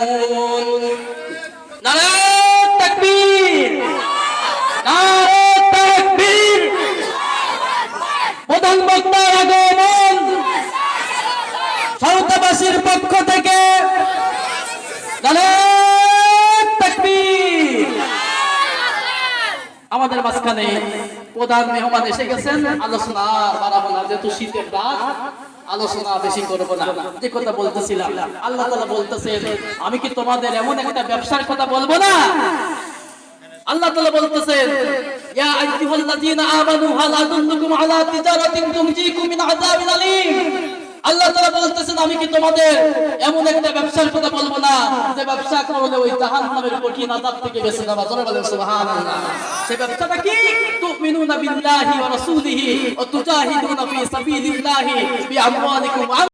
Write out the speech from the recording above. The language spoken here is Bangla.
মুমিনুন নারায়ণ প্রধান বক্তার আগমন পক্ষ থেকে আমাদের মাঝখানে প্রধান মেহমান এসে গেছেন। আলোচনা বারাবনা যেহেতু শীতের রাত। আলোচনা বেশি করব না। যে কথা বলতেছিলাম, আল্লাহ তালা বলতেছেন, আমি কি তোমাদের এমন একটা ব্যবসার কথা বলব না? আল্লাহ আযাবিন আলীম। আল্লাহ বলতেছেন, আমি কি তোমাদের এমন একটা ব্যবসার কথা বলব না, যে ব্যবসা করলে ওই জাহান্নামের কঠিন আযাব থেকে বলেন, সুবহানাল্লাহ। সেই ব্যবসাটা কি তুমিনুনা বিল্লাহি ওয়া রাসূলিহি ওয়া তুজাহিদুনা ফি সাবিলিল্লাহি বিআমওয়ালিকুম